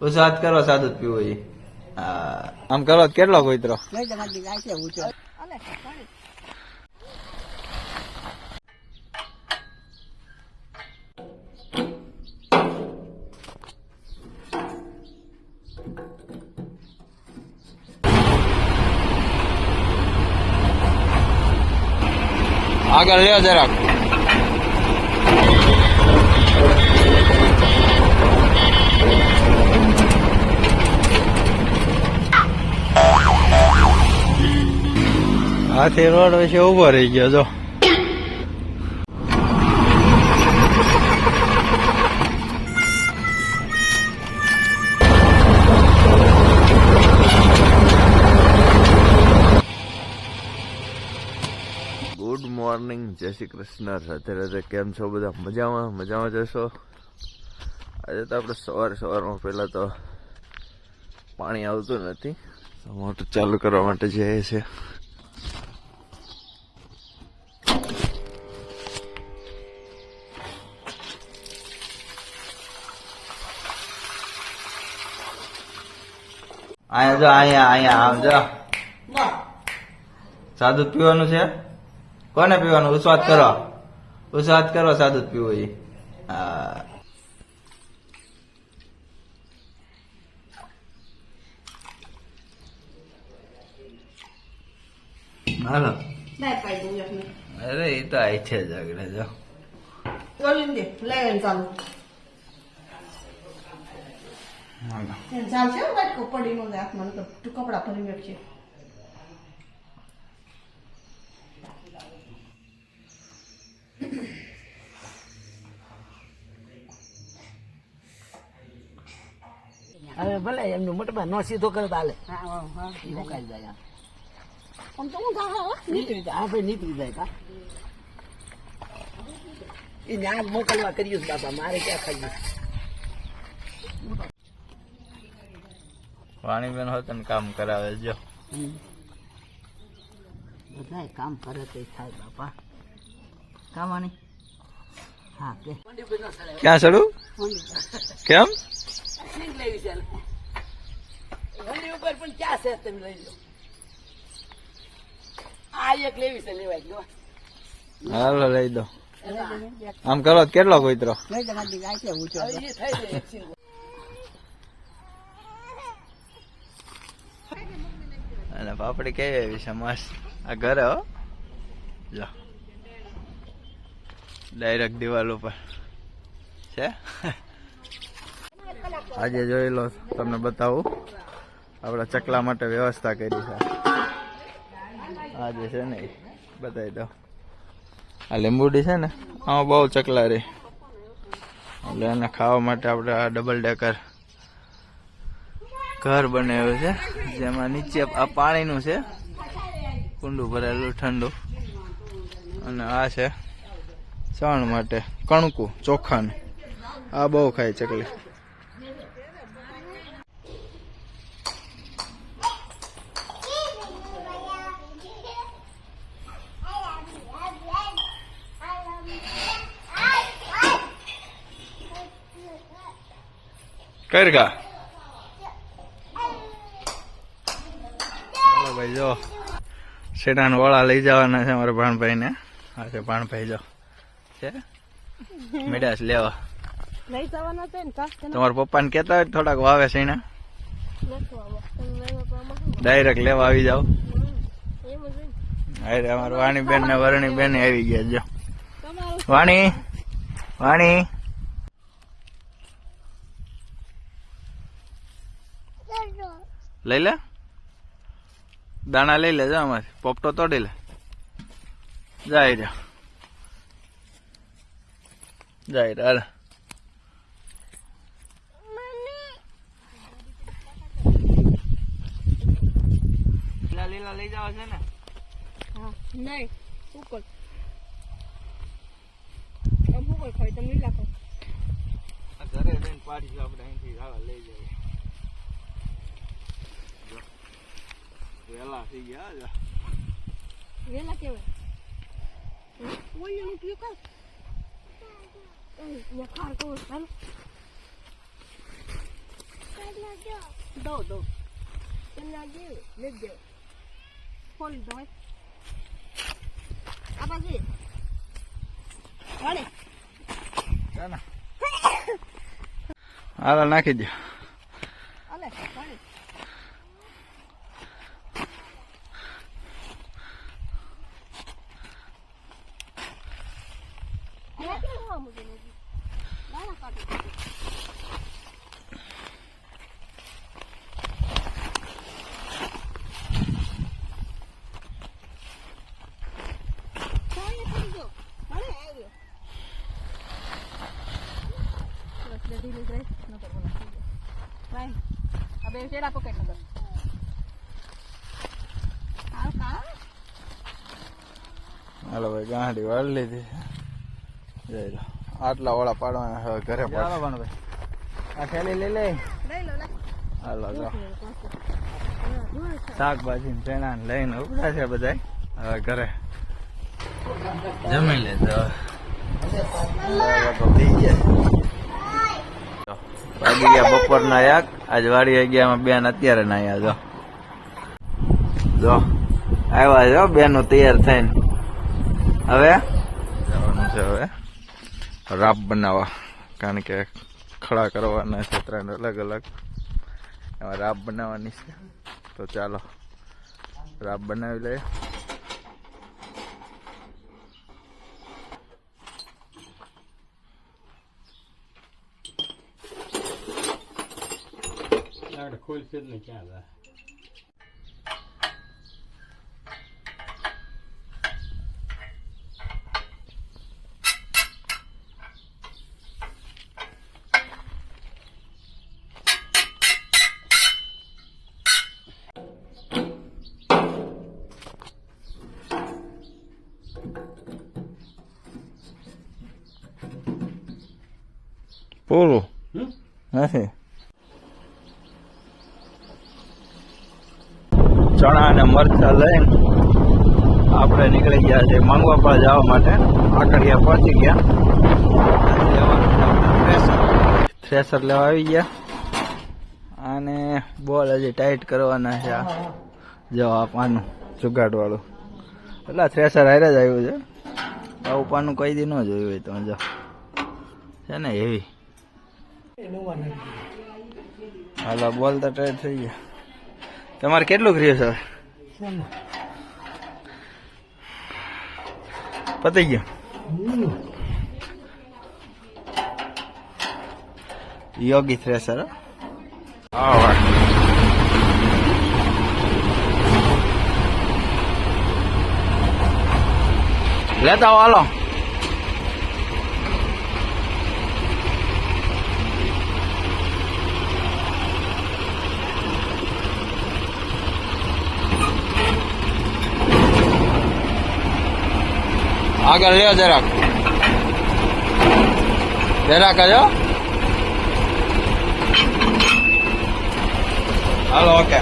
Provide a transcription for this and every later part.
હાથ કરો સાદું પીવું એ. આમ કરો કેટલો કોઈતરો આગળ લ્યો જરાક. હાથી રોડ વિશે ઊભો રહી ગયો, જો. ગુડ મોર્નિંગ જય શ્રી કૃષ્ણ. રાધે રાધે, કેમ છો બધા? મજામાં? મજામાં જશો આજે તો આપણે સવાર સવારમાં પહેલાં તો પાણી આવતું નથી. મોટર ચાલુ કરવા માટે જઈએ છે અહીંયા જો અહીંયા અહીંયા આમ જો સાદું જ પીવાનું છે કોને પીવાનું ઉસ્વાદ કરો ઉસ્વાદ કરો સાદું જ પીવું એ હા હાલો નહીં પાઈ દઉં એકને અરે એ તો આઈ છે જ આગળ જો ગોળીને દે લઈને ચાલુ હાલો એને ચાલશે ને પડી નો હાથમાં તું કપડાં ભરી મેળશે હવે ભલે એમનું મોટમાં નો સીધો કરે તો હાલે. મુકાઈ જાય આમ. તો હું નીકળી જાય. હા ભાઈ નીકળી જાય કા? એ ન્યા મોકલવા કર્યું છે બાપા મારે ક્યાં ખાઈ વાણીબેન હોત ને કામ કરાવે જો. બધા કામ કરે તો થાય બાપા. કામવાની હા કે. ક્યાં ચડું કેમ? લેવી છે ઉપર પણ ક્યાં છે તમે લઈ લો. આ એક લેવી છે લેવાય જો હાલો લઈ દો. આમ કરો તો કેટલો કોઈતરો નહીં તમારી દીકરા છે ઊંચો હવે એ થઈ જાય એક સીન. અને પાપડી કેવી એવી છે મસ્ત આ ઘરે હો. જો ડાયરેક્ટ દિવાલ ઉપર. છે? આજે જોઈ લો, તમને બતાવું. આપણા ચકલા માટે વ્યવસ્થા કરી છે. આજે છે ને બતાવી દો આ લીંબુડી છે ને, આમાં બહુ ચકલા રહી એટલે એને ખાવા માટે આપણે આ ડબલ ડેકર ઘર બનાવ્યું છે, જેમાં નીચે આ પાણીનું છે, કુંડું ભરેલું, ઠંડુ. અને આ છે ચણ માટે, કણકું, ચોખાનું. આ બહુ ખાય ચકલી કર કા ચાલો ભાઈ જો. શેડાન વાળા લઈ જવાના છે અમારા ભાણભાઈ ને આ છે ભાણભાઈ જો. છે? મેડાસ લેવા. લઈ જવાના છે ને તમારા પપ્પાને કહેતા હોય થોડાક વાવે શેણા ડાયરેક્ટ લેવા આવી જાવ અરે અમારા વાણી બેન ને. વરણી બેન આવી ગયા જો. વાણી વાણી. લઈ લે. દાણા લઈ લે જા અમારે. પોપટો તોડી લે. જાય જા જાય રે. લીલા લઈ જવા છે ને? નહીં ઉપર ઉપર ખાઈ તમે લીલા ઘરે જઈને પાડીશું આપણે અહીંથી લઈ જઈએ. વહેલા થઈ ગયા જો. વેલા કેવાય ઓય એનું પીઓ કા ખાર કહું હાલો દો દો ખોલી દો આ બાજુ વાળી ચાલો હાલો નાખી દો હવે ચેડા પકડ નગર હાલ ભાઈ ગાંડી વાળી લીધી. જઈ લો. આટલા ઓળા પાડવાના હવે ઘરે પણ ભાઈ. આ થેલી લઈ લે. લઈ હાલો જો શાકભાજી ને પેણા ને લઈને ઉપડા છે બધા હવે ઘરે. જમી લેજો. વાગી ગયા બપોરના એક, આજ વાડી ગયા બેન અત્યારે નાયા જો. જો, આવ્યા જો બેનો તૈયાર થઈને. હવે? જવાનું છે હવે. રાપ બનાવવા, કારણ કે ખડા કરવાના છે ત્રણ અલગ અલગ. એમાં રાપ બનાવવાની છે. તો ચાલો રાપ બનાવી લઈએ. ખોલશે જ ને ક્યાં જાય પૂરું હમ? નથી ચણા અને મરચા લઈને આપણે નીકળી ગયા છે માંગવા પર જવા માટે. આકડિયા પહોંચી ગયા. થ્રેસર લેવા આવી ગયા. અને બોલ હજી ટાઈટ કરવાના છે આ જવા પાનું જુગાડ વાળું એટલે થ્રેસર હારે જ આવ્યું છે. આવું પાનું કઈ દી ન જોયું હોય તમે જો. છે ને એવી. હાલો, બોલ તો ટાઈટ થઈ ગયા. તમારે કેટલું કર્યું છે પતી ગયું. યોગી થ્રેસર લેતા હાલો. આગળ લ્યો જરાક. જરાક જ હાલો ઓકે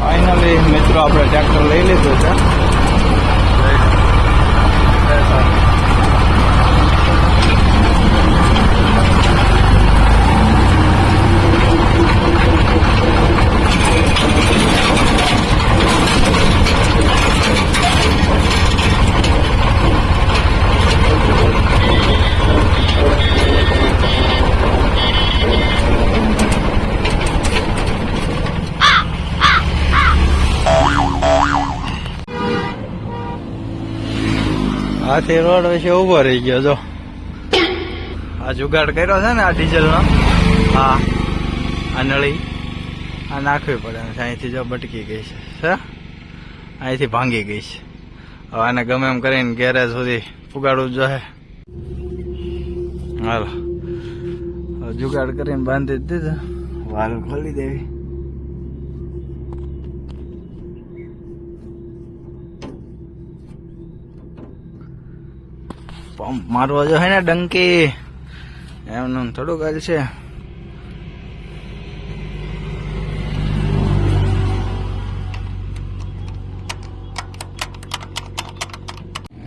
ફાઇનલી મિત્રો આપણે ટ્રેક્ટર લઈ લીધું છે. હાથી રોડ વિશે ઊભો રહી ગયો, જો. આ જુગાડ કર્યો છે ને આ ડીઝલનો. હા, આ નળી. આ નાખવી પડે અહીંથી જો બટકી ગઈ છે. અહીંથી ભાંગી ગઈ છે. હવે આને ગમે એમ કરીને ગેરેજ સુધી ફુગાડવું જ જોઈએ હાલો. જુગાડ કરીને બાંધી દીધું. વાલ ખોલી દેવી. પંપ મારવા જો હે ને ડંકી. એમનું થોડુંક હાલ છે.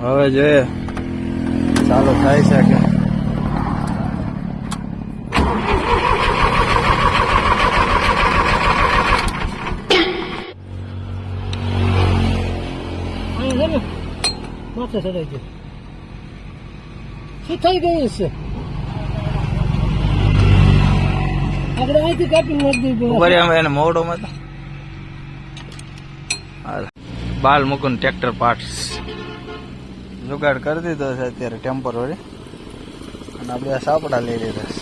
હવે જોઈએ ચાલો થાય શકે માથે ચડાઈ ગયો. શું થઈ ગયું છે આપણે અહીંથી કાપી નાખી એને હાલ બાલ મુકુન ટ્રેક્ટર પાર્ટ્સ જુગાડ કરી દીધો છે અત્યારે ટેમ્પરરી અને આ બે સાપડા લઈ લીધા છે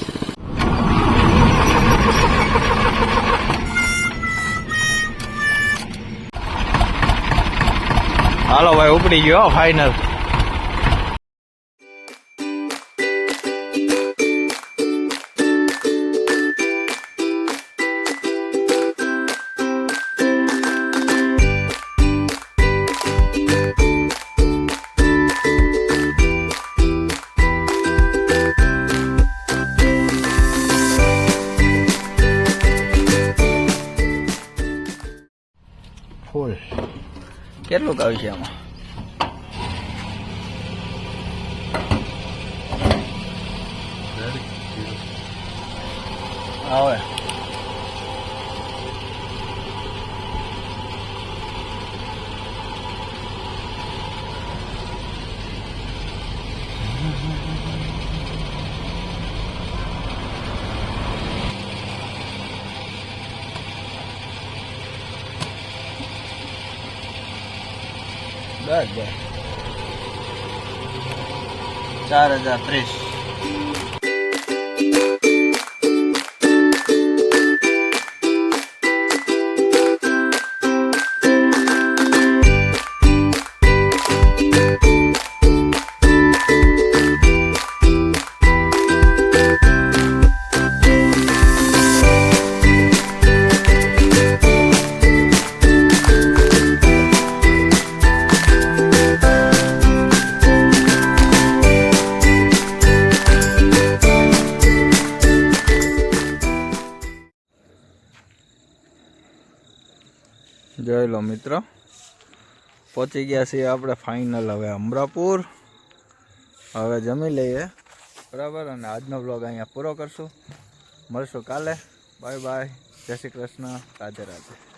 હાલો ભાઈ ઉપડી ગયો ફાઈનલ ફૂલ કેટલું આવ્યું છે આમાં આવે બસ ચાર હજાર ત્રીસ. જોઈ લો મિત્રો. પહોંચી ગયા છીએ આપણે ફાઇનલ હવે અમરાપુર. હવે જમી લઈએ. બરાબર? અને આજનો બ્લોગ અહીંયા પૂરો કરશું. મળશું કાલે. બાય બાય જય શ્રી કૃષ્ણ. રાધે રાધે.